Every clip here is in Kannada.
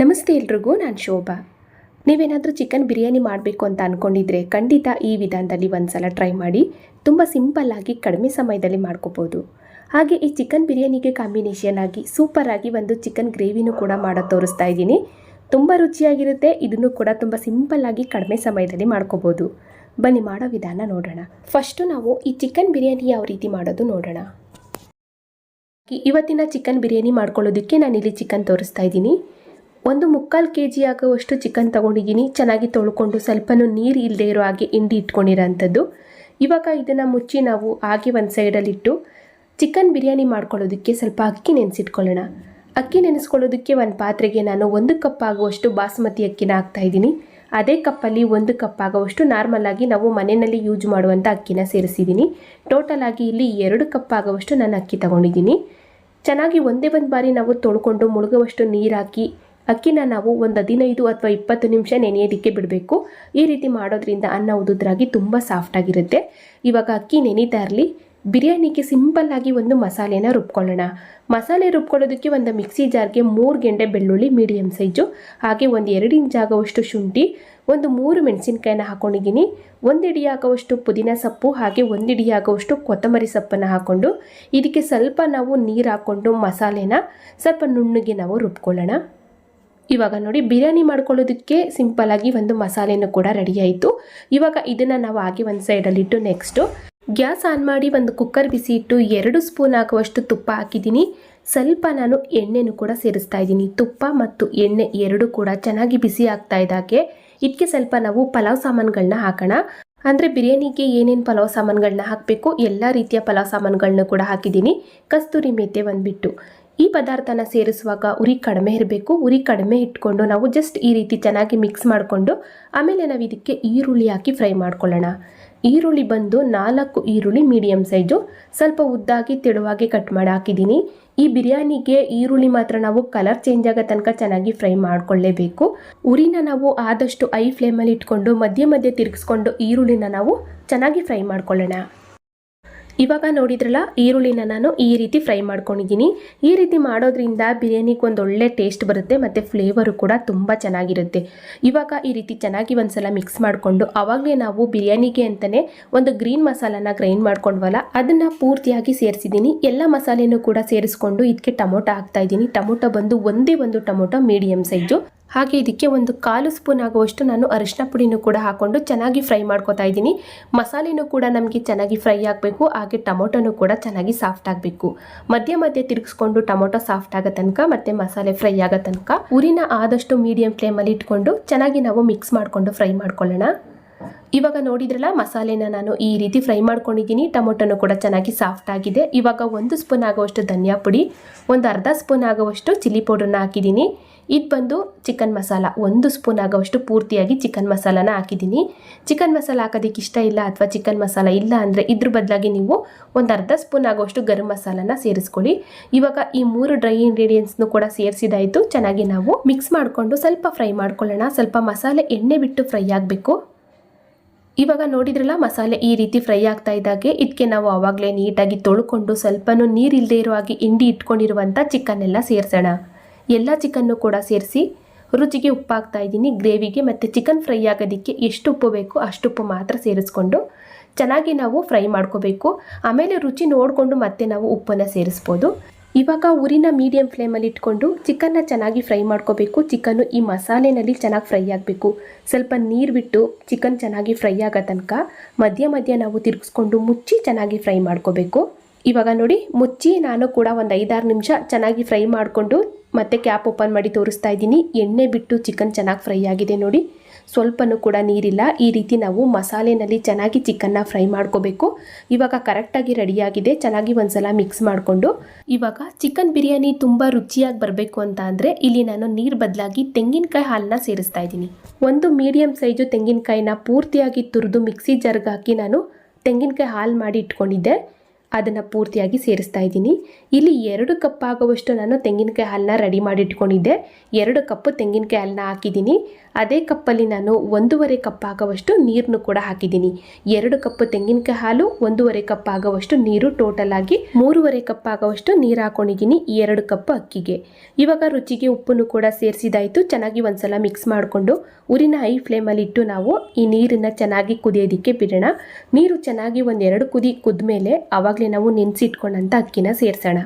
ನಮಸ್ತೆ ಎಲ್ರಿಗೂ, ನಾನು ಶೋಭಾ. ನೀವೇನಾದರೂ ಚಿಕನ್ ಬಿರಿಯಾನಿ ಮಾಡಬೇಕು ಅಂತ ಅಂದ್ಕೊಂಡಿದ್ರೆ ಖಂಡಿತ ಈ ವಿಧಾನದಲ್ಲಿ ಒಂದು ಸಲ ಟ್ರೈ ಮಾಡಿ. ತುಂಬ ಸಿಂಪಲ್ಲಾಗಿ ಕಡಿಮೆ ಸಮಯದಲ್ಲಿ ಮಾಡ್ಕೋಬೋದು. ಹಾಗೆ ಈ ಚಿಕನ್ ಬಿರಿಯಾನಿಗೆ ಕಾಂಬಿನೇಷನ್ ಆಗಿ ಸೂಪರಾಗಿ ಒಂದು ಚಿಕನ್ ಗ್ರೇವಿನೂ ಕೂಡ ಮಾಡೋದು ತೋರಿಸ್ತಾ ಇದ್ದೀನಿ. ತುಂಬ ರುಚಿಯಾಗಿರುತ್ತೆ, ಇದನ್ನು ಕೂಡ ತುಂಬ ಸಿಂಪಲ್ಲಾಗಿ ಕಡಿಮೆ ಸಮಯದಲ್ಲಿ ಮಾಡ್ಕೋಬೋದು. ಬನ್ನಿ, ಮಾಡೋ ವಿಧಾನ ನೋಡೋಣ. ಫಸ್ಟು ನಾವು ಈ ಚಿಕನ್ ಬಿರಿಯಾನಿ ಯಾವ ರೀತಿ ಮಾಡೋದು ನೋಡೋಣ. ಇವತ್ತಿನ ಚಿಕನ್ ಬಿರಿಯಾನಿ ಮಾಡ್ಕೊಳ್ಳೋದಕ್ಕೆ ನಾನಿಲ್ಲಿ ಚಿಕನ್ ತೋರಿಸ್ತಾ ಇದ್ದೀನಿ. ಒಂದು ಮುಕ್ಕಾಲು ಕೆ ಜಿ ಆಗುವಷ್ಟು ಚಿಕನ್ ತೊಗೊಂಡಿದ್ದೀನಿ. ಚೆನ್ನಾಗಿ ತೊಳ್ಕೊಂಡು ಸ್ವಲ್ಪನೂ ನೀರು ಇಲ್ಲದೆ ಇರೋ ಹಾಗೆ ಹಿಂಡಿ ಇಟ್ಕೊಂಡಿರೋಂಥದ್ದು. ಇವಾಗ ಇದನ್ನು ಮುಚ್ಚಿ ನಾವು ಹಾಗೆ ಒಂದು ಸೈಡಲ್ಲಿಟ್ಟು ಚಿಕನ್ ಬಿರಿಯಾನಿ ಮಾಡ್ಕೊಳ್ಳೋದಕ್ಕೆ ಸ್ವಲ್ಪ ಅಕ್ಕಿ ನೆನೆಸಿಟ್ಕೊಳ್ಳೋಣ. ಅಕ್ಕಿ ನೆನೆಸ್ಕೊಳ್ಳೋದಕ್ಕೆ ಒಂದು ಪಾತ್ರೆಗೆ ನಾನು ಒಂದು ಕಪ್ ಆಗುವಷ್ಟು ಬಾಸುಮತಿ ಅಕ್ಕಿನ ಹಾಕ್ತಾಯಿದ್ದೀನಿ ಅದೇ ಕಪ್ಪಲ್ಲಿ ಒಂದು ಕಪ್ ಆಗುವಷ್ಟು ನಾರ್ಮಲ್ ಆಗಿ ನಾವು ಮನೆಯಲ್ಲಿ ಯೂಸ್ ಮಾಡುವಂಥ ಅಕ್ಕಿನ ಸೇರಿಸಿದ್ದೀನಿ. ಟೋಟಲ್ ಆಗಿ ಇಲ್ಲಿ ಎರಡು ಕಪ್ ಆಗುವಷ್ಟು ನಾನು ಅಕ್ಕಿ ತಗೊಂಡಿದ್ದೀನಿ. ಚೆನ್ನಾಗಿ ಒಂದೇ ಒಂದು ಬಾರಿ ನಾವು ತೊಳ್ಕೊಂಡು ಮುಳುಗುವಷ್ಟು ನೀರು ಹಾಕಿ ಅಕ್ಕಿನ ನಾವು ಒಂದು ಹದಿನೈದು ಅಥವಾ ಇಪ್ಪತ್ತು ನಿಮಿಷ ನೆನೆಯೋದಕ್ಕೆ ಬಿಡಬೇಕು. ಈ ರೀತಿ ಮಾಡೋದ್ರಿಂದ ಅನ್ನ ಉದುದ್ರಾಗಿ ತುಂಬ ಸಾಫ್ಟಾಗಿರುತ್ತೆ ಇವಾಗ ಅಕ್ಕಿ ನೆನೀತಾ ಇರಲಿ. ಬಿರಿಯಾನಿಗೆ ಸಿಂಪಲ್ಲಾಗಿ ಒಂದು ಮಸಾಲೆನ ರುಬ್ಕೊಳ್ಳೋಣ. ಮಸಾಲೆ ರುಬ್ಕೊಳ್ಳೋದಕ್ಕೆ ಒಂದು ಮಿಕ್ಸಿ ಜಾರ್ಗೆ ಮೂರು ಗೆಂಡೆ ಬೆಳ್ಳುಳ್ಳಿ ಮೀಡಿಯಮ್ ಸೈಜು ಹಾಗೆ ಒಂದು ಎರಡು ಇಂಚ್ ಆಗುವಷ್ಟು ಶುಂಠಿ, ಒಂದು ಮೂರು ಮೆಣಸಿನ್ಕಾಯಿನ ಹಾಕೊಂಡಿದ್ದೀನಿ. ಒಂದು ಇಡಿ ಆಗುವಷ್ಟು ಪುದೀನ ಸೊಪ್ಪು, ಹಾಗೆ ಒಂದು ಇಡಿ ಆಗುವಷ್ಟು ಕೊತ್ತಂಬರಿ ಸೊಪ್ಪನ್ನು ಹಾಕ್ಕೊಂಡು ಇದಕ್ಕೆ ಸ್ವಲ್ಪ ನಾವು ನೀರು ಹಾಕ್ಕೊಂಡು ಮಸಾಲೆನ ಸ್ವಲ್ಪ ನುಣ್ಣಗೆ ನಾವು ರುಬ್ಕೊಳ್ಳೋಣ. ಇವಾಗ ನೋಡಿ, ಬಿರಿಯಾನಿ ಮಾಡ್ಕೊಳ್ಳೋದಕ್ಕೆ ಸಿಂಪಲ್ಲಾಗಿ ಒಂದು ಮಸಾಲೆನೂ ಕೂಡ ರೆಡಿ ಆಯಿತು ಇವಾಗ ಇದನ್ನು ನಾವು ಹಾಗೆ ಒಂದು ಸೈಡಲ್ಲಿಟ್ಟು ನೆಕ್ಸ್ಟು ಗ್ಯಾಸ್ ಆನ್ ಮಾಡಿ ಒಂದು ಕುಕ್ಕರ್ ಬಿಸಿ ಇಟ್ಟು ಎರಡು ಸ್ಪೂನ್ ಹಾಕುವಷ್ಟು ತುಪ್ಪ ಹಾಕಿದ್ದೀನಿ. ಸ್ವಲ್ಪ ನಾನು ಎಣ್ಣೆನೂ ಕೂಡ ಸೇರಿಸ್ತಾ ಇದ್ದೀನಿ. ತುಪ್ಪ ಮತ್ತು ಎಣ್ಣೆ ಎರಡೂ ಕೂಡ ಚೆನ್ನಾಗಿ ಬಿಸಿ ಆಗ್ತಾ ಇದ್ದಾಗೆ ಇದಕ್ಕೆ ಸ್ವಲ್ಪ ನಾವು ಪಲಾವ್ ಸಾಮಾನುಗಳನ್ನ ಹಾಕೋಣ. ಅಂದರೆ ಬಿರಿಯಾನಿಗೆ ಏನೇನು ಪಲಾವ್ ಸಾಮಾನುಗಳನ್ನ ಹಾಕಬೇಕು, ಎಲ್ಲ ರೀತಿಯ ಪಲಾವ್ ಸಾಮಾನುಗಳನ್ನ ಕೂಡ ಹಾಕಿದ್ದೀನಿ. ಕಸ್ತೂರಿ ಮೆಂತೆ ಬಂದುಬಿಟ್ಟು ಈ ಪದಾರ್ಥನ ಸೇರಿಸುವಾಗ ಉರಿ ಕಡಿಮೆ ಇರಬೇಕು. ಉರಿ ಕಡಿಮೆ ಇಟ್ಕೊಂಡು ನಾವು ಜಸ್ಟ್ ಈ ರೀತಿ ಚೆನ್ನಾಗಿ ಮಿಕ್ಸ್ ಮಾಡಿಕೊಂಡು ಆಮೇಲೆ ನಾವು ಇದಕ್ಕೆ ಈರುಳ್ಳಿ ಹಾಕಿ ಫ್ರೈ ಮಾಡ್ಕೊಳ್ಳೋಣ. ಈರುಳ್ಳಿ ಬಂದು ನಾಲ್ಕು ಈರುಳ್ಳಿ ಮೀಡಿಯಮ್ ಸೈಜು ಸ್ವಲ್ಪ ಉದ್ದಾಗಿ ತೆಳುವಾಗಿ ಕಟ್ ಮಾಡಿ ಹಾಕಿದ್ದೀನಿ. ಈ ಬಿರಿಯಾನಿಗೆ ಈರುಳ್ಳಿ ಮಾತ್ರ ನಾವು ಕಲರ್ ಚೇಂಜ್ ಆಗೋ ತನಕ ಚೆನ್ನಾಗಿ ಫ್ರೈ ಮಾಡ್ಕೊಳ್ಳೇಬೇಕು. ಉರಿನ ನಾವು ಆದಷ್ಟು ಐ ಫ್ಲೇಮಲ್ಲಿ ಇಟ್ಕೊಂಡು ಮಧ್ಯೆ ಮಧ್ಯೆ ತಿರುಗಿಸ್ಕೊಂಡು ಈರುಳ್ಳಿನ ನಾವು ಚೆನ್ನಾಗಿ ಫ್ರೈ ಮಾಡ್ಕೊಳ್ಳೋಣ. ಇವಾಗ ನೋಡಿದ್ರಲ್ಲ, ಈರುಳ್ಳಿನ ನಾನು ಈ ರೀತಿ ಫ್ರೈ ಮಾಡ್ಕೊಂಡಿದ್ದೀನಿ. ಈ ರೀತಿ ಮಾಡೋದ್ರಿಂದ ಬಿರಿಯಾನಿಗೆ ಒಂದು ಒಳ್ಳೆ ಟೇಸ್ಟ್ ಬರುತ್ತೆ, ಮತ್ತು ಫ್ಲೇವರು ಕೂಡ ತುಂಬ ಚೆನ್ನಾಗಿರುತ್ತೆ. ಇವಾಗ ಈ ರೀತಿ ಚೆನ್ನಾಗಿ ಒಂದ್ಸಲ ಮಿಕ್ಸ್ ಮಾಡಿಕೊಂಡು ಆವಾಗಲೇ ನಾವು ಬಿರಿಯಾನಿಗೆ ಅಂತಲೇ ಒಂದು ಗ್ರೀನ್ ಮಸಾಲಾನ ಗ್ರೈಂಡ್ ಮಾಡ್ಕೊಂಡ್ವಲ್ಲ, ಅದನ್ನು ಪೂರ್ತಿಯಾಗಿ ಸೇರಿಸಿದ್ದೀನಿ. ಎಲ್ಲ ಮಸಾಲೆನೂ ಕೂಡ ಸೇರಿಸ್ಕೊಂಡು ಇದಕ್ಕೆ ಟೊಮೊಟೊ ಹಾಕ್ತಾ ಇದ್ದೀನಿ. ಟೊಮೊಟೊ ಬಂದು ಒಂದೇ ಒಂದು ಟೊಮೊಟೊ ಮೀಡಿಯಮ್ ಸೈಜು ಹಾಗೆ ಇದಕ್ಕೆ ಒಂದು ಕಾಲು ಸ್ಪೂನ್ ಆಗುವಷ್ಟು ನಾನು ಅರಿಶಿನ ಪುಡಿನೂ ಕೂಡ ಹಾಕ್ಕೊಂಡು ಚೆನ್ನಾಗಿ ಫ್ರೈ ಮಾಡ್ಕೋತಾ ಇದ್ದೀನಿ. ಮಸಾಲೆನೂ ಕೂಡ ನಮಗೆ ಚೆನ್ನಾಗಿ ಫ್ರೈ ಆಗಬೇಕು, ಹಾಗೆ ಟೊಮೊಟೊನೂ ಕೂಡ ಚೆನ್ನಾಗಿ ಸಾಫ್ಟ್ ಆಗಬೇಕು. ಮಧ್ಯ ಮಧ್ಯೆ ತಿರುಗಿಸ್ಕೊಂಡು ಟೊಮೊಟೊ ಸಾಫ್ಟ್ ಆಗೋ ತನಕ ಮತ್ತು ಮಸಾಲೆ ಫ್ರೈ ಆಗೋ ತನಕ ಉರಿನ ಆದಷ್ಟು ಮೀಡಿಯಂ ಫ್ಲೇಮಲ್ಲಿ ಇಟ್ಕೊಂಡು ಚೆನ್ನಾಗಿ ನಾವು ಮಿಕ್ಸ್ ಮಾಡಿಕೊಂಡು ಫ್ರೈ ಮಾಡ್ಕೊಳ್ಳೋಣ. ಇವಾಗ ನೋಡಿದ್ರಲ್ಲ, ಮಸಾಲೆನ ನಾನು ಈ ರೀತಿ ಫ್ರೈ ಮಾಡ್ಕೊಂಡಿದ್ದೀನಿ. ಟೊಮೊಟೊನು ಕೂಡ ಚೆನ್ನಾಗಿ ಸಾಫ್ಟ್ ಆಗಿದೆ. ಇವಾಗ ಒಂದು ಸ್ಪೂನ್ ಆಗುವಷ್ಟು ಧನಿಯಾ ಪುಡಿ, ಒಂದು ಅರ್ಧ ಸ್ಪೂನ್ ಆಗುವಷ್ಟು ಚಿಲ್ಲಿ ಪೌಡರ್ನ ಹಾಕಿದ್ದೀನಿ. ಇದು ಬಂದು ಚಿಕನ್ ಮಸಾಲ. ಒಂದು ಸ್ಪೂನ್ ಆಗೋವಷ್ಟು ಪೂರ್ತಿಯಾಗಿ ಚಿಕನ್ ಮಸಾಲಾನ ಹಾಕಿದ್ದೀನಿ. ಚಿಕನ್ ಮಸಾಲ ಹಾಕೋದಕ್ಕೆ ಇಷ್ಟ ಇಲ್ಲ ಅಥವಾ ಚಿಕನ್ ಮಸಾಲ ಇಲ್ಲ ಅಂದರೆ ಇದ್ರ ಬದಲಾಗಿ ನೀವು ಒಂದು ಅರ್ಧ ಸ್ಪೂನ್ ಆಗೋವಷ್ಟು ಗರಂ ಮಸಾಲಾನ ಸೇರಿಸ್ಕೊಳ್ಳಿ. ಇವಾಗ ಈ ಮೂರು ಡ್ರೈ ಇಂಗ್ರೀಡಿಯೆಂಟ್ಸ್ನು ಕೂಡ ಸೇರಿಸಿದಾಯಿತು. ಚೆನ್ನಾಗಿ ನಾವು ಮಿಕ್ಸ್ ಮಾಡಿಕೊಂಡು ಸ್ವಲ್ಪ ಫ್ರೈ ಮಾಡ್ಕೊಳ್ಳೋಣ. ಸ್ವಲ್ಪ ಮಸಾಲೆ ಎಣ್ಣೆ ಬಿಟ್ಟು ಫ್ರೈ ಆಗಬೇಕು. ಇವಾಗ ನೋಡಿದ್ರಲ್ಲ ಮಸಾಲೆ ಈ ರೀತಿ ಫ್ರೈ ಆಗ್ತಾ ಇದ್ದಾಗೆ. ಇದಕ್ಕೆ ನಾವು ಆವಾಗಲೇ ನೀಟಾಗಿ ತೊಳ್ಕೊಂಡು ಸ್ವಲ್ಪನೂ ನೀರಿಲ್ಲದೆ ಇರೋ ಹಾಗೆ ಹಿಂಡಿ ಇಟ್ಕೊಂಡಿರುವಂಥ ಚಿಕನ್ ಎಲ್ಲ ಸೇರಿಸೋಣ. ಎಲ್ಲ ಚಿಕನ್ನು ಕೂಡ ಸೇರಿಸಿ ರುಚಿಗೆ ಉಪ್ಪು ಹಾಕ್ತಾ ಇದ್ದೀನಿ. ಗ್ರೇವಿಗೆ ಮತ್ತು ಚಿಕನ್ ಫ್ರೈ ಆಗೋದಕ್ಕೆ ಎಷ್ಟು ಉಪ್ಪು ಬೇಕು ಅಷ್ಟು ಉಪ್ಪು ಮಾತ್ರ ಸೇರಿಸ್ಕೊಂಡು ಚೆನ್ನಾಗಿ ನಾವು ಫ್ರೈ ಮಾಡ್ಕೋಬೇಕು. ಆಮೇಲೆ ರುಚಿ ನೋಡಿಕೊಂಡು ಮತ್ತೆ ನಾವು ಉಪ್ಪನ್ನು ಸೇರಿಸ್ಬೋದು. ಇವಾಗ ಉರಿನ ಮೀಡಿಯಂ ಫ್ಲೇಮಲ್ಲಿ ಇಟ್ಕೊಂಡು ಚಿಕನ್ನ ಚೆನ್ನಾಗಿ ಫ್ರೈ ಮಾಡ್ಕೋಬೇಕು. ಚಿಕನ್ನು ಈ ಮಸಾಲೆನಲ್ಲಿ ಚೆನ್ನಾಗಿ ಫ್ರೈ ಆಗಬೇಕು. ಸ್ವಲ್ಪ ನೀರು ಬಿಟ್ಟು ಚಿಕನ್ ಚೆನ್ನಾಗಿ ಫ್ರೈ ಆಗೋ ತನಕ ಮಧ್ಯ ಮಧ್ಯ ನಾವು ತಿರುಗಿಸ್ಕೊಂಡು ಮುಚ್ಚಿ ಚೆನ್ನಾಗಿ ಫ್ರೈ ಮಾಡ್ಕೋಬೇಕು. ಇವಾಗ ನೋಡಿ ಮುಚ್ಚಿ ನಾನು ಕೂಡ ಒಂದು ಐದಾರು ನಿಮಿಷ ಚೆನ್ನಾಗಿ ಫ್ರೈ ಮಾಡಿಕೊಂಡು ಮತ್ತೆ ಕ್ಯಾಪ್ ಓಪನ್ ಮಾಡಿ ತೋರಿಸ್ತಾ ಇದ್ದೀನಿ. ಎಣ್ಣೆ ಬಿಟ್ಟು ಚಿಕನ್ ಚೆನ್ನಾಗಿ ಫ್ರೈ ಆಗಿದೆ ನೋಡಿ. ಸ್ವಲ್ಪನೂ ಕೂಡ ನೀರಿಲ್ಲ. ಈ ರೀತಿ ನಾವು ಮಸಾಲೆನಲ್ಲಿ ಚೆನ್ನಾಗಿ ಚಿಕನ್ನ ಫ್ರೈ ಮಾಡ್ಕೋಬೇಕು. ಇವಾಗ ಕರೆಕ್ಟಾಗಿ ರೆಡಿಯಾಗಿದೆ ಚೆನ್ನಾಗಿ ಒಂದ್ಸಲ ಮಿಕ್ಸ್ ಮಾಡಿಕೊಂಡು. ಇವಾಗ ಚಿಕನ್ ಬಿರಿಯಾನಿ ತುಂಬ ರುಚಿಯಾಗಿ ಬರಬೇಕು ಅಂತ ಅಂದರೆ ಇಲ್ಲಿ ನಾನು ನೀರು ಬದಲಾಗಿ ತೆಂಗಿನಕಾಯಿ ಹಾಲನ್ನ ಸೇರಿಸ್ತಾ ಇದ್ದೀನಿ. ಒಂದು ಮೀಡಿಯಮ್ ಸೈಜು ತೆಂಗಿನಕಾಯಿನ ಪೂರ್ತಿಯಾಗಿ ತುರಿದು ಮಿಕ್ಸಿ ಜರ್ಗ್ ಹಾಕಿ ನಾನು ತೆಂಗಿನಕಾಯಿ ಹಾಲು ಮಾಡಿ ಇಟ್ಕೊಂಡಿದ್ದೆ. ಅದನ್ನು ಪೂರ್ತಿಯಾಗಿ ಸೇರಿಸ್ತಾ ಇದ್ದೀನಿ. ಇಲ್ಲಿ ಎರಡು ಕಪ್ ಆಗುವಷ್ಟು ನಾನು ತೆಂಗಿನಕಾಯಿ ಹಾಲನ್ನ ರೆಡಿ ಮಾಡಿ ಇಟ್ಕೊಂಡಿದ್ದೆ ಎರಡು ಕಪ್ಪು ತೆಂಗಿನಕಾಯಿ ಹಾಲನ್ನ ಹಾಕಿದ್ದೀನಿ. ಅದೇ ಕಪ್ಪಲ್ಲಿ ನಾನು ಒಂದೂವರೆ ಕಪ್ ಆಗುವಷ್ಟು ನೀರನ್ನು ಕೂಡ ಹಾಕಿದ್ದೀನಿ. ಎರಡು ಕಪ್ ತೆಂಗಿನಕಾಯಿ ಹಾಲು, ಒಂದೂವರೆ ಕಪ್ ಆಗುವಷ್ಟು ನೀರು ಟೋಟಲ್ ಆಗಿ ಮೂರುವರೆ ಕಪ್ ಆಗುವಷ್ಟು ನೀರು ಹಾಕೊಂಡಿದ್ದೀನಿ ಎರಡು ಕಪ್ ಅಕ್ಕಿಗೆ. ಇವಾಗ ರುಚಿಗೆ ಉಪ್ಪನ್ನು ಕೂಡ ಸೇರಿಸಿದಾಯಿತು. ಚೆನ್ನಾಗಿ ಒಂದ್ಸಲ ಮಿಕ್ಸ್ ಮಾಡಿಕೊಂಡು ಊರಿನ ಹೈ ಫ್ಲೇಮಲ್ಲಿ ಇಟ್ಟು ನಾವು ಈ ನೀರನ್ನು ಚೆನ್ನಾಗಿ ಕುದಿಯೋದಿಕ್ಕೆ ಬಿಡೋಣ. ನೀರು ಚೆನ್ನಾಗಿ ಒಂದೆರಡು ಕುದಿ ಕುದ್ಮೇಲೆ ಆವಾಗಲೇ ನಾವು ನೆನೆಸಿಟ್ಕೊಂಡಂಥ ಅಕ್ಕಿನ ಸೇರಿಸೋಣ.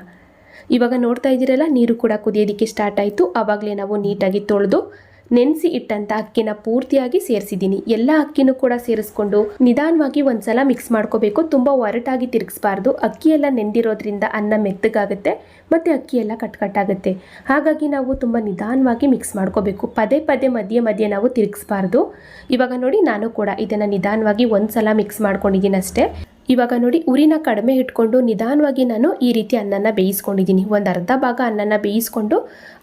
ಇವಾಗ ನೋಡ್ತಾ ಇದ್ದೀರಲ್ಲ, ನೀರು ಕೂಡ ಕುದಿಯೋದಕ್ಕೆ ಸ್ಟಾರ್ಟ್ ಆಯಿತು. ಆವಾಗಲೇ ನಾವು ನೀಟಾಗಿ ತೊಳೆದು ನೆನೆಸಿ ಇಟ್ಟಂಥ ಅಕ್ಕಿನ ಪೂರ್ತಿಯಾಗಿ ಸೇರಿಸಿದ್ದೀನಿ. ಎಲ್ಲ ಅಕ್ಕಿನೂ ಕೂಡ ಸೇರಿಸ್ಕೊಂಡು ನಿಧಾನವಾಗಿ ಒಂದ್ಸಲ ಮಿಕ್ಸ್ ಮಾಡ್ಕೋಬೇಕು. ತುಂಬ ಒರಟಾಗಿ ತಿರುಗಿಸ್ಬಾರ್ದು. ಅಕ್ಕಿಯೆಲ್ಲ ನೆಂದಿರೋದ್ರಿಂದ ಅನ್ನ ಮೆತ್ತಗಾಗುತ್ತೆ, ಮತ್ತು ಅಕ್ಕಿ ಎಲ್ಲ ಕಟ್ ಕಟ್ಟಾಗುತ್ತೆ ಹಾಗಾಗಿ ನಾವು ತುಂಬ ನಿಧಾನವಾಗಿ ಮಿಕ್ಸ್ ಮಾಡ್ಕೋಬೇಕು. ಪದೇ ಪದೇ ಮಧ್ಯೆ ಮಧ್ಯೆ ನಾವು ತಿರುಗಿಸ್ಬಾರ್ದು. ಇವಾಗ ನೋಡಿ, ನಾನು ಕೂಡ ಇದನ್ನು ನಿಧಾನವಾಗಿ ಒಂದ್ಸಲ ಮಿಕ್ಸ್ ಮಾಡ್ಕೊಂಡಿದ್ದೀನಿ ಅಷ್ಟೇ. ಇವಾಗ ನೋಡಿ ಉರಿನ ಕಡಿಮೆ ಇಟ್ಕೊಂಡು ನಿಧಾನವಾಗಿ ನಾನು ಈ ರೀತಿ ಅನ್ನನ ಬೇಯಿಸ್ಕೊಂಡಿದ್ದೀನಿ. ಒಂದು ಅರ್ಧ ಭಾಗ ಅನ್ನನ ಬೇಯಿಸ್ಕೊಂಡು,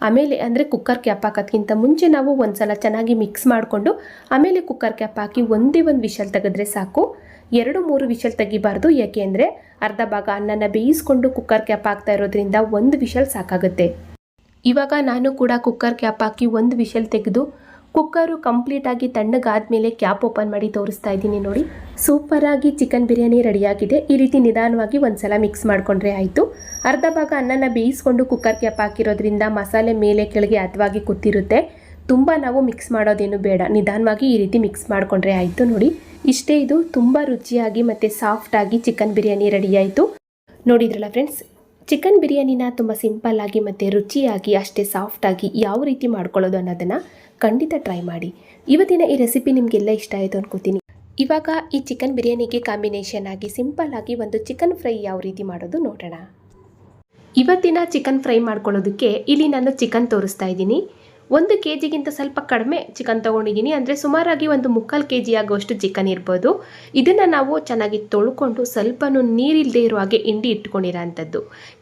ಆಮೇಲೆ ಅಂದರೆ ಕುಕ್ಕರ್ ಕ್ಯಾಪ್ ಹಾಕೋದ್ಕಿಂತ ಮುಂಚೆ ನಾವು ಒಂದ್ಸಲ ಚೆನ್ನಾಗಿ ಮಿಕ್ಸ್ ಮಾಡಿಕೊಂಡು, ಆಮೇಲೆ ಕುಕ್ಕರ್ ಕ್ಯಾಪ್ ಹಾಕಿ ಒಂದೇ ಒಂದು ವಿಷಲ್ ತೆಗೆದ್ರೆ ಸಾಕು. ಎರಡು ಮೂರು ವಿಷಲ್ ತೆಗಿಬಾರ್ದು. ಯಾಕೆ ಅಂದರೆ ಅರ್ಧ ಭಾಗ ಅನ್ನನ ಬೇಯಿಸ್ಕೊಂಡು ಕುಕ್ಕರ್ ಕ್ಯಾಪ್ ಹಾಕ್ತಾ ಇರೋದ್ರಿಂದ ಒಂದು ವಿಷಲ್ ಸಾಕಾಗುತ್ತೆ. ಇವಾಗ ನಾನು ಕೂಡ ಕುಕ್ಕರ್ ಕ್ಯಾಪ್ ಹಾಕಿ ಒಂದು ವಿಷಲ್ ತೆಗೆದು ಕುಕ್ಕರು ಕಂಪ್ಲೀಟಾಗಿ ತಣ್ಣಗಾದ್ಮೇಲೆ ಕ್ಯಾಪ್ ಓಪನ್ ಮಾಡಿ ತೋರಿಸ್ತಾ ಇದ್ದೀನಿ ನೋಡಿ. ಸೂಪರಾಗಿ ಚಿಕನ್ ಬಿರಿಯಾನಿ ರೆಡಿಯಾಗಿದೆ. ಈ ರೀತಿ ನಿಧಾನವಾಗಿ ಒಂದ್ಸಲ ಮಿಕ್ಸ್ ಮಾಡಿಕೊಂಡ್ರೆ ಆಯಿತು. ಅರ್ಧ ಭಾಗ ಅನ್ನನ ಬೇಯಿಸ್ಕೊಂಡು ಕುಕ್ಕರ್ ಕ್ಯಾಪ್ ಹಾಕಿರೋದ್ರಿಂದ ಮಸಾಲೆ ಮೇಲೆ ಕೆಳಗೆ ಹದವಾಗಿ ಕೂತಿರುತ್ತೆ. ತುಂಬ ನಾವು ಮಿಕ್ಸ್ ಮಾಡೋದೇನು ಬೇಡ. ನಿಧಾನವಾಗಿ ಈ ರೀತಿ ಮಿಕ್ಸ್ ಮಾಡಿಕೊಂಡ್ರೆ ಆಯಿತು ನೋಡಿ. ಇಷ್ಟೇ ಇದು. ತುಂಬ ರುಚಿಯಾಗಿ ಮತ್ತು ಸಾಫ್ಟಾಗಿ ಚಿಕನ್ ಬಿರಿಯಾನಿ ರೆಡಿಯಾಯಿತು ನೋಡಿದ್ರಲ್ಲ ಫ್ರೆಂಡ್ಸ್ ಚಿಕನ್ ಬಿರಿಯಾನಿನ ತುಂಬ ಸಿಂಪಲ್ಲಾಗಿ ಮತ್ತು ರುಚಿಯಾಗಿ, ಅಷ್ಟೇ ಸಾಫ್ಟಾಗಿ ಯಾವ ರೀತಿ ಮಾಡ್ಕೊಳ್ಳೋದು ಅನ್ನೋದನ್ನು ಖಂಡಿತ ಟ್ರೈ ಮಾಡಿ. ಇವತ್ತಿನ ಈ ರೆಸಿಪಿ ನಿಮಗೆಲ್ಲ ಇಷ್ಟ ಆಯಿತು ಅನ್ಕೋತೀನಿ. ಇವಾಗ ಈ ಚಿಕನ್ ಬಿರಿಯಾನಿಗೆ ಕಾಂಬಿನೇಷನ್ ಆಗಿ ಸಿಂಪಲ್ ಆಗಿ ಒಂದು ಚಿಕನ್ ಫ್ರೈ ಯಾವ ರೀತಿ ಮಾಡೋದು ನೋಡೋಣ. ಇವತ್ತಿನ ಚಿಕನ್ ಫ್ರೈ ಮಾಡ್ಕೊಳ್ಳೋದಕ್ಕೆ ಇಲ್ಲಿ ನಾನು ಚಿಕನ್ ತೋರಿಸ್ತಾ ಇದ್ದೀನಿ. ಒಂದು ಕೆ ಜಿಗಿಂತ ಸ್ವಲ್ಪ ಕಡಿಮೆ ಚಿಕನ್ ತೊಗೊಂಡಿದ್ದೀನಿ. ಅಂದರೆ ಸುಮಾರಾಗಿ ಒಂದು ಮುಕ್ಕಾಲು ಕೆ ಜಿ ಆಗುವಷ್ಟು ಚಿಕನ್ ಇರ್ಬೋದು. ಇದನ್ನು ನಾವು ಚೆನ್ನಾಗಿ ತೊಳ್ಕೊಂಡು ಸ್ವಲ್ಪನೂ ನೀರಿಲ್ಲದೆ ಇರೋ ಹಾಗೆ ಹಿಂಡಿ ಇಟ್ಕೊಂಡಿರೋಂಥದ್ದು.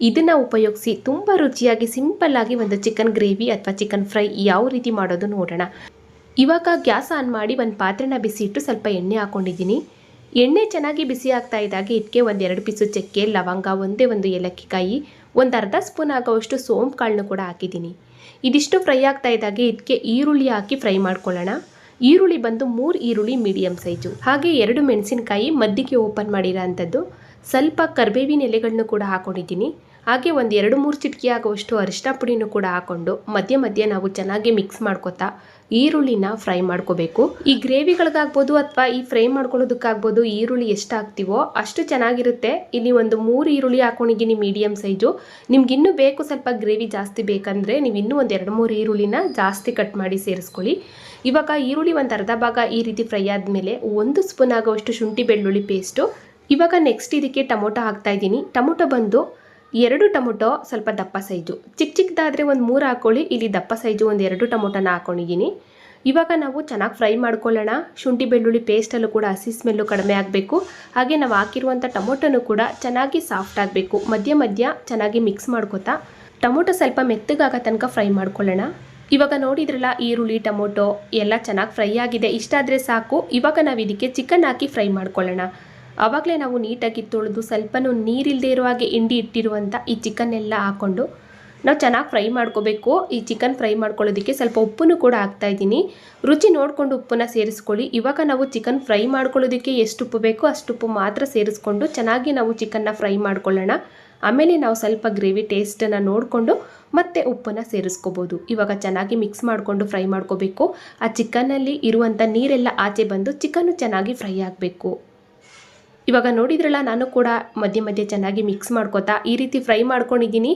ಇದನ್ನು ಉಪಯೋಗಿಸಿ ತುಂಬ ರುಚಿಯಾಗಿ ಸಿಂಪಲ್ಲಾಗಿ ಒಂದು ಚಿಕನ್ ಗ್ರೇವಿ ಅಥವಾ ಚಿಕನ್ ಫ್ರೈ ಯಾವ ರೀತಿ ಮಾಡೋದು ನೋಡೋಣ. ಇವಾಗ ಗ್ಯಾಸ್ ಆನ್ ಮಾಡಿ ಒಂದು ಪಾತ್ರೆನ ಬಿಸಿ ಇಟ್ಟು ಸ್ವಲ್ಪ ಎಣ್ಣೆ ಹಾಕ್ಕೊಂಡಿದ್ದೀನಿ ಎಣ್ಣೆ ಚೆನ್ನಾಗಿ ಬಿಸಿ ಆಗ್ತಾ ಇದ್ದಾಗ ಇದಕ್ಕೆ ಒಂದೆರಡು ಪೀಸು ಚಕ್ಕೆ, ಲವಂಗ, ಒಂದೇ ಒಂದು ಏಲಕ್ಕಿ ಕಾಯಿ, ಒಂದು ಅರ್ಧ ಸ್ಪೂನ್ ಆಗೋವಷ್ಟು ಸೋಂಪು ಕಾಳನ್ನು ಕೂಡ ಹಾಕಿದ್ದೀನಿ. ಇದಿಷ್ಟು ಫ್ರೈ ಆಗ್ತಾ ಇದ್ದಾಗೆ ಇದಕ್ಕೆ ಈರುಳ್ಳಿ ಹಾಕಿ ಫ್ರೈ ಮಾಡ್ಕೊಳ್ಳೋಣ. ಈರುಳ್ಳಿ ಬಂದು ಮೂರು ಈರುಳ್ಳಿ ಮೀಡಿಯಂ ಸೈಜು ಹಾಗೆ ಎರಡು ಮೆಣಸಿನಕಾಯಿ ಮದ್ದಿಗೆ ಓಪನ್ ಮಾಡಿರೋ ಸ್ವಲ್ಪ ಕರ್ಬೇವಿನ ಎಲೆಗಳನ್ನೂ ಕೂಡ ಹಾಕೊಂಡಿದ್ದೀನಿ. ಹಾಗೆ ಒಂದು ಎರಡು ಮೂರು ಚಿಟಕಿ ಆಗುವಷ್ಟು ಅರಿಶಿನ ಪುಡಿನೂ ಕೂಡ ಹಾಕೊಂಡು ಮಧ್ಯ ಮಧ್ಯೆ ನಾವು ಚೆನ್ನಾಗಿ ಮಿಕ್ಸ್ ಮಾಡ್ಕೊತಾ ಈರುಳ್ಳಿನ ಫ್ರೈ ಮಾಡ್ಕೋಬೇಕು. ಈ ಗ್ರೇವಿಗಳಿಗಾಗ್ಬೋದು ಅಥವಾ ಈ ಫ್ರೈ ಮಾಡ್ಕೊಳ್ಳೋದಕ್ಕಾಗ್ಬೋದು ಈರುಳ್ಳಿ ಎಷ್ಟು ಹಾಕ್ತೀವೋ ಅಷ್ಟು ಚೆನ್ನಾಗಿರುತ್ತೆ. ಇಲ್ಲಿ ಒಂದು ಮೂರು ಈರುಳ್ಳಿ ಹಾಕೊಂಡಿದ್ದೀನಿ ಮೀಡಿಯಂ ಸೈಜು. ನಿಮ್ಗೆ ಇನ್ನೂ ಬೇಕು ಸ್ವಲ್ಪ ಗ್ರೇವಿ ಜಾಸ್ತಿ ಬೇಕಂದರೆ ನೀವು ಇನ್ನೂ ಒಂದು ಎರಡು ಮೂರು ಈರುಳ್ಳಿನ ಜಾಸ್ತಿ ಕಟ್ ಮಾಡಿ ಸೇರಿಸ್ಕೊಳ್ಳಿ. ಇವಾಗ ಈರುಳ್ಳಿ ಒಂದು ಅರ್ಧ ಭಾಗ ಈ ರೀತಿ ಫ್ರೈ ಆದಮೇಲೆ ಒಂದು ಸ್ಪೂನ್ ಆಗೋಷ್ಟು ಶುಂಠಿ ಬೆಳ್ಳುಳ್ಳಿ ಪೇಸ್ಟು. ಇವಾಗ ನೆಕ್ಸ್ಟ್ ಇದಕ್ಕೆ ಟೊಮೊಟೊ ಹಾಕ್ತಾ ಇದ್ದೀನಿ. ಟೊಮೊಟೊ ಬಂದು ಎರಡು ಟೊಮೊಟೊ ಸ್ವಲ್ಪ ದಪ್ಪ ಸೈಜು. ಚಿಕ್ಕ ಚಿಕ್ಕದಾದರೆ ಒಂದು ಮೂರು ಹಾಕ್ಕೊಳ್ಳಿ ಇಲ್ಲಿ ದಪ್ಪ ಸೈಜು ಒಂದು ಎರಡು ಟೊಮೊಟೊನ ಹಾಕ್ಕೊಂಡಿದ್ದೀನಿ ಇವಾಗ ನಾವು ಚೆನ್ನಾಗಿ ಫ್ರೈ ಮಾಡ್ಕೊಳ್ಳೋಣ. ಶುಂಠಿ ಬೆಳ್ಳುಳ್ಳಿ ಪೇಸ್ಟಲ್ಲೂ ಕೂಡ ಹಸಿ ಸ್ಮೆಲ್ಲು ಕಡಿಮೆ ಆಗಬೇಕು. ಹಾಗೆ ನಾವು ಹಾಕಿರುವಂಥ ಟೊಮೊಟೊನೂ ಕೂಡ ಚೆನ್ನಾಗಿ ಸಾಫ್ಟ್ ಆಗಬೇಕು. ಮಧ್ಯ ಮಧ್ಯ ಚೆನ್ನಾಗಿ ಮಿಕ್ಸ್ ಮಾಡ್ಕೊತಾ ಟೊಮೊಟೊ ಸ್ವಲ್ಪ ಮೆತ್ತಗಾಗೋ ತನಕ ಫ್ರೈ ಮಾಡ್ಕೊಳ್ಳೋಣ. ಇವಾಗ ನೋಡಿದ್ರಲ್ಲ ಈರುಳ್ಳಿ, ಟೊಮೊಟೊ ಎಲ್ಲ ಚೆನ್ನಾಗಿ ಫ್ರೈ ಆಗಿದೆ. ಇಷ್ಟಾದರೆ ಸಾಕು. ಇವಾಗ ನಾವು ಇದಕ್ಕೆ ಚಿಕನ್ ಹಾಕಿ ಫ್ರೈ ಮಾಡ್ಕೊಳ್ಳೋಣ. ಆವಾಗಲೇ ನಾವು ನೀಟಾಗಿ ತೊಳೆದು ಸ್ವಲ್ಪನೂ ನೀರಿಲ್ಲದೆ ಇರುವ ಹಾಗೆ ಹಿಂಡಿ ಇಟ್ಟಿರುವಂಥ ಈ ಚಿಕನ್ ಎಲ್ಲ ಹಾಕ್ಕೊಂಡು ನಾವು ಚೆನ್ನಾಗಿ ಫ್ರೈ ಮಾಡ್ಕೋಬೇಕು. ಈ ಚಿಕನ್ ಫ್ರೈ ಮಾಡ್ಕೊಳ್ಳೋದಕ್ಕೆ ಸ್ವಲ್ಪ ಉಪ್ಪನ್ನು ಕೂಡ ಹಾಕ್ತಾ ಇದ್ದೀನಿ. ರುಚಿ ನೋಡಿಕೊಂಡು ಉಪ್ಪನ್ನ ಸೇರಿಸ್ಕೊಳ್ಳಿ. ಇವಾಗ ನಾವು ಚಿಕನ್ ಫ್ರೈ ಮಾಡ್ಕೊಳ್ಳೋದಕ್ಕೆ ಎಷ್ಟು ಉಪ್ಪು ಬೇಕೋ ಅಷ್ಟು ಉಪ್ಪು ಮಾತ್ರ ಸೇರಿಸ್ಕೊಂಡು ಚೆನ್ನಾಗಿ ನಾವು ಚಿಕನ್ನ ಫ್ರೈ ಮಾಡ್ಕೊಳ್ಳೋಣ. ಆಮೇಲೆ ನಾವು ಸ್ವಲ್ಪ ಗ್ರೇವಿ ಟೇಸ್ಟನ್ನು ನೋಡಿಕೊಂಡು ಮತ್ತೆ ಉಪ್ಪನ್ನು ಸೇರಿಸ್ಕೋಬೋದು. ಇವಾಗ ಚೆನ್ನಾಗಿ ಮಿಕ್ಸ್ ಮಾಡಿಕೊಂಡು ಫ್ರೈ ಮಾಡ್ಕೋಬೇಕು. ಆ ಚಿಕನ್ನಲ್ಲಿ ಇರುವಂಥ ನೀರೆಲ್ಲ ಆಚೆ ಬಂದು ಚಿಕನ್ನು ಚೆನ್ನಾಗಿ ಫ್ರೈ ಆಗಬೇಕು. ಇವಾಗ ನೋಡಿದ್ರಲ್ಲ, ನಾನು ಕೂಡ ಮಧ್ಯೆ ಮಧ್ಯೆ ಚೆನ್ನಾಗಿ ಮಿಕ್ಸ್ ಮಾಡ್ಕೋತಾ ಈ ರೀತಿ ಫ್ರೈ ಮಾಡ್ಕೊಂಡಿದ್ದೀನಿ.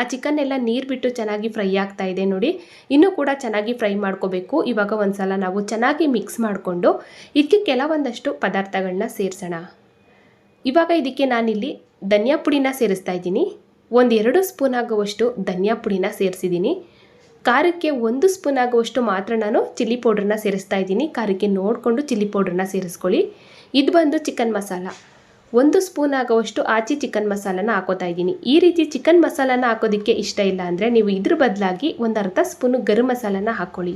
ಆ ಚಿಕನ್ ಎಲ್ಲ ನೀರು ಬಿಟ್ಟು ಚೆನ್ನಾಗಿ ಫ್ರೈ ಆಗ್ತಾ ಇದೆ ನೋಡಿ. ಇನ್ನೂ ಕೂಡ ಚೆನ್ನಾಗಿ ಫ್ರೈ ಮಾಡ್ಕೋಬೇಕು. ಇವಾಗ ಒಂದ್ಸಲ ನಾವು ಚೆನ್ನಾಗಿ ಮಿಕ್ಸ್ ಮಾಡಿಕೊಂಡು ಇದಕ್ಕೆ ಕೆಲವೊಂದಷ್ಟು ಪದಾರ್ಥಗಳನ್ನ ಸೇರಿಸೋಣ. ಇವಾಗ ಇದಕ್ಕೆ ನಾನಿಲ್ಲಿ ಧನಿಯಾ ಪುಡಿನ ಸೇರಿಸ್ತಾ ಇದ್ದೀನಿ. ಒಂದೆರಡು ಸ್ಪೂನ್ ಆಗುವಷ್ಟು ಧನಿಯಾ ಪುಡಿನ ಸೇರಿಸಿದ್ದೀನಿ. ಖಾರಕ್ಕೆ ಒಂದು ಸ್ಪೂನ್ ಆಗುವಷ್ಟು ಮಾತ್ರ ನಾನು ಚಿಲ್ಲಿ ಪೌಡ್ರನ್ನ ಸೇರಿಸ್ತಾ ಇದ್ದೀನಿ. ಖಾರಕ್ಕೆ ನೋಡಿಕೊಂಡು ಚಿಲ್ಲಿ ಪೌಡ್ರನ್ನ ಸೇರಿಸ್ಕೊಳ್ಳಿ. ಇದು ಬಂದು ಚಿಕನ್ ಮಸಾಲ. ಒಂದು ಸ್ಪೂನ್ ಆಗೋವಷ್ಟು ಆಚೆ ಚಿಕನ್ ಮಸಾಲನ ಹಾಕೋತಾ ಇದ್ದೀನಿ. ಈ ರೀತಿ ಚಿಕನ್ ಮಸಾಲನ ಹಾಕೋದಕ್ಕೆ ಇಷ್ಟ ಇಲ್ಲ ಅಂದರೆ ನೀವು ಇದ್ರ ಬದಲಾಗಿ ಒಂದು ಅರ್ಧ ಸ್ಪೂನು ಗರಂ ಮಸಾಲನ ಹಾಕ್ಕೊಳ್ಳಿ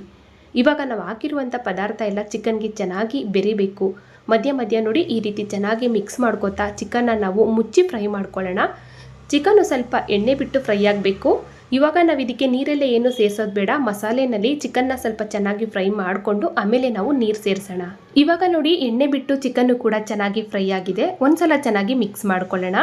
ಇವಾಗ ನಾವು ಹಾಕಿರುವಂಥ ಪದಾರ್ಥ ಎಲ್ಲ ಚಿಕನ್ಗೆ ಚೆನ್ನಾಗಿ ಬೆರಿಬೇಕು. ಮಧ್ಯ ಮಧ್ಯ ನೋಡಿ ಈ ರೀತಿ ಚೆನ್ನಾಗಿ ಮಿಕ್ಸ್ ಮಾಡ್ಕೋತಾ ಚಿಕನ್ನ ನಾವು ಮುಚ್ಚಿ ಫ್ರೈ ಮಾಡ್ಕೊಳ್ಳೋಣ. ಚಿಕನ್ನು ಸ್ವಲ್ಪ ಎಣ್ಣೆ ಬಿಟ್ಟು ಫ್ರೈ ಆಗಬೇಕು. ಇವಾಗ ನಾವು ಇದಕ್ಕೆ ನೀರಲ್ಲೇ ಏನು ಸೇರಿಸೋದು ಬೇಡ. ಮಸಾಲೆನಲ್ಲಿ ಚಿಕನ್ನ ಸ್ವಲ್ಪ ಚೆನ್ನಾಗಿ ಫ್ರೈ ಮಾಡಿಕೊಂಡು ಆಮೇಲೆ ನಾವು ನೀರು ಸೇರಿಸೋಣ. ಇವಾಗ ನೋಡಿ ಎಣ್ಣೆ ಬಿಟ್ಟು ಚಿಕನ್ನು ಕೂಡ ಚೆನ್ನಾಗಿ ಫ್ರೈ ಆಗಿದೆ. ಒಂದ್ಸಲ ಚೆನ್ನಾಗಿ ಮಿಕ್ಸ್ ಮಾಡ್ಕೊಳ್ಳೋಣ.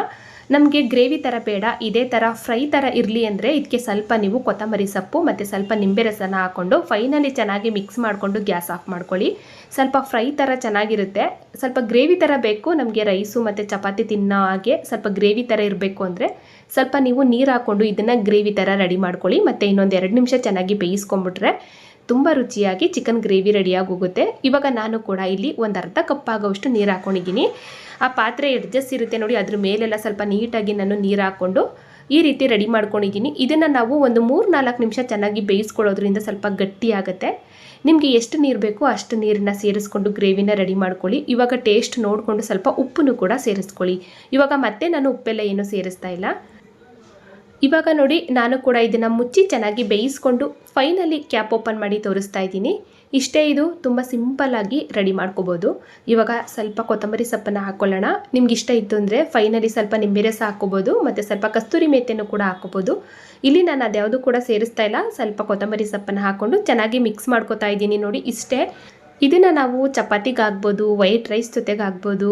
ನಮಗೆ ಗ್ರೇವಿ ಥರ ಬೇಡ, ಇದೇ ಥರ ಫ್ರೈ ಥರ ಇರಲಿ ಅಂದರೆ ಇದಕ್ಕೆ ಸ್ವಲ್ಪ ನೀವು ಕೊತ್ತಂಬರಿ ಸೊಪ್ಪು ಮತ್ತು ಸ್ವಲ್ಪ ನಿಂಬೆ ರಸನ ಹಾಕ್ಕೊಂಡು ಫೈನಲಿ ಚೆನ್ನಾಗಿ ಮಿಕ್ಸ್ ಮಾಡಿಕೊಂಡು ಗ್ಯಾಸ್ ಆಫ್ ಮಾಡ್ಕೊಳ್ಳಿ. ಸ್ವಲ್ಪ ಫ್ರೈ ಥರ ಚೆನ್ನಾಗಿರುತ್ತೆ. ಸ್ವಲ್ಪ ಗ್ರೇವಿ ಥರ ಬೇಕು, ನಮಗೆ ರೈಸು ಮತ್ತು ಚಪಾತಿ ತಿನ್ನೋ ಹಾಗೆ ಸ್ವಲ್ಪ ಗ್ರೇವಿ ಥರ ಇರಬೇಕು ಅಂದರೆ ಸ್ವಲ್ಪ ನೀವು ನೀರು ಹಾಕ್ಕೊಂಡು ಇದನ್ನು ಗ್ರೇವಿ ಥರ ರೆಡಿ ಮಾಡ್ಕೊಳ್ಳಿ. ಮತ್ತು ಇನ್ನೊಂದು ಎರಡು ನಿಮಿಷ ಚೆನ್ನಾಗಿ ಬೇಯಿಸ್ಕೊಂಬಿಟ್ರೆ ತುಂಬ ರುಚಿಯಾಗಿ ಚಿಕನ್ ಗ್ರೇವಿ ರೆಡಿಯಾಗಿ ಹೋಗುತ್ತೆ ಇವಾಗ ನಾನು ಕೂಡ ಇಲ್ಲಿ ಒಂದು ಅರ್ಧ ಕಪ್ ಆಗೋವಷ್ಟು ನೀರು ಹಾಕ್ಕೊಂಡಿದ್ದೀನಿ ಆ ಪಾತ್ರೆ ಎಡ್ಜಸ್ಟ್ ಇರುತ್ತೆ ನೋಡಿ, ಅದ್ರ ಮೇಲೆಲ್ಲ ಸ್ವಲ್ಪ ನೀಟಾಗಿ ನಾನು ನೀರು ಹಾಕ್ಕೊಂಡು ಈ ರೀತಿ ರೆಡಿ ಮಾಡ್ಕೊಂಡಿದ್ದೀನಿ. ಇದನ್ನು ನಾವು ಒಂದು ಮೂರು ನಾಲ್ಕು ನಿಮಿಷ ಚೆನ್ನಾಗಿ ಬೇಯಿಸ್ಕೊಳ್ಳೋದ್ರಿಂದ ಸ್ವಲ್ಪ ಗಟ್ಟಿ ಆಗುತ್ತೆ. ನಿಮಗೆ ಎಷ್ಟು ನೀರು ಬೇಕೋ ಅಷ್ಟು ನೀರನ್ನ ಸೇರಿಸ್ಕೊಂಡು ಗ್ರೇವಿನ ರೆಡಿ ಮಾಡ್ಕೊಳ್ಳಿ. ಇವಾಗ ಟೇಸ್ಟ್ ನೋಡಿಕೊಂಡು ಸ್ವಲ್ಪ ಉಪ್ಪನ್ನು ಕೂಡ ಸೇರಿಸ್ಕೊಳ್ಳಿ. ಇವಾಗ ಮತ್ತೆ ನಾನು ಉಪ್ಪೆಲ್ಲ ಏನೂ ಸೇರಿಸ್ತಾ ಇಲ್ಲ. ಇವಾಗ ನೋಡಿ ನಾನು ಕೂಡ ಇದನ್ನು ಮುಚ್ಚಿ ಚೆನ್ನಾಗಿ ಬೇಯಿಸ್ಕೊಂಡು ಫೈನಲಿ ಕ್ಯಾಪ್ ಓಪನ್ ಮಾಡಿ ತೋರಿಸ್ತಾ ಇದ್ದೀನಿ. ಇಷ್ಟೇ ಇದು ತುಂಬ ಸಿಂಪಲ್ಲಾಗಿ ರೆಡಿ ಮಾಡ್ಕೋಬೋದು. ಇವಾಗ ಸ್ವಲ್ಪ ಕೊತ್ತಂಬರಿ ಸೊಪ್ಪನ್ನು ಹಾಕ್ಕೊಳ್ಳೋಣ ನಿಮ್ಗೆ ಇಷ್ಟ ಇತ್ತು ಅಂದರೆ ಫೈನಲಿ ಸ್ವಲ್ಪ ನಿಂಬೆ ರಸ ಹಾಕ್ಕೋಬೋದು ಮತ್ತು ಸ್ವಲ್ಪ ಕಸ್ತೂರಿ ಮೇತೆಯನ್ನು ಕೂಡ ಹಾಕ್ಕೋಬೋದು. ಇಲ್ಲಿ ನಾನು ಅದ್ಯಾವುದು ಕೂಡ ಸೇರಿಸ್ತಾ ಇಲ್ಲ. ಸ್ವಲ್ಪ ಕೊತ್ತಂಬರಿ ಸೊಪ್ಪನ್ನು ಹಾಕ್ಕೊಂಡು ಚೆನ್ನಾಗಿ ಮಿಕ್ಸ್ ಮಾಡ್ಕೋತಾ ಇದ್ದೀನಿ ನೋಡಿ ಇಷ್ಟೇ. ಇದನ್ನು ನಾವು ಚಪಾತಿಗಾಗ್ಬೋದು ವೈಟ್ ರೈಸ್ ಜೊತೆಗೆ ಆಗ್ಬೋದು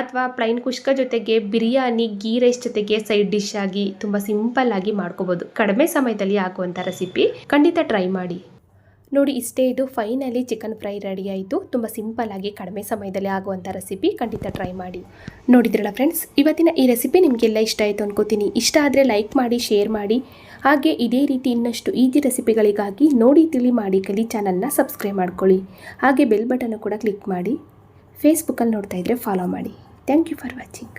ಅಥವಾ ಪ್ಲೈನ್ ಕುಷ್ಕ ಜೊತೆಗೆ ಬಿರಿಯಾನಿ ಗೀ ರೈಸ್ ಜೊತೆಗೆ ಸೈಡ್ ಡಿಶ್ ಆಗಿ ತುಂಬ ಸಿಂಪಲ್ ಆಗಿ ಮಾಡ್ಕೋಬೋದು. ಕಡಿಮೆ ಸಮಯದಲ್ಲಿ ಆಗುವಂಥ ರೆಸಿಪಿ ಖಂಡಿತ ಟ್ರೈ ಮಾಡಿ. ನೋಡಿ, ಇಷ್ಟೇ ಇದು ಫೈನಲಿ ಚಿಕನ್ ಫ್ರೈ ರೆಡಿ ಆಯಿತು. ತುಂಬ ಸಿಂಪಲ್ಲಾಗಿ ಕಡಿಮೆ ಸಮಯದಲ್ಲಿ ಆಗುವಂಥ ರೆಸಿಪಿ ಖಂಡಿತ ಟ್ರೈ ಮಾಡಿ. ನೋಡಿದ್ರಲ್ಲ ಫ್ರೆಂಡ್ಸ್ ಇವತ್ತಿನ ಈ ರೆಸಿಪಿ ನಿಮಗೆಲ್ಲ ಇಷ್ಟ ಆಯಿತು ಅಂದ್ಕೋತೀನಿ ಇಷ್ಟ ಆದರೆ ಲೈಕ್ ಮಾಡಿ ಶೇರ್ ಮಾಡಿ. ಹಾಗೆ ಇದೇ ರೀತಿ ಇನ್ನಷ್ಟು ಈಜಿ ರೆಸಿಪಿಗಳಿಗಾಗಿ ನೋಡಿ, ತಿಳಿ ಮಾಡಿ ಕಲಿ ಚಾನಲ್ನ ಸಬ್ಸ್ಕ್ರೈಬ್ ಮಾಡ್ಕೊಳ್ಳಿ. ಹಾಗೆ ಬೆಲ್ ಬಟನ್ನು ಕೂಡ ಕ್ಲಿಕ್ ಮಾಡಿ. ಫೇಸ್ಬುಕ್ಕಲ್ಲಿ ನೋಡ್ತಾ ಇದ್ದರೆ ಫಾಲೋ ಮಾಡಿ. Thank you for watching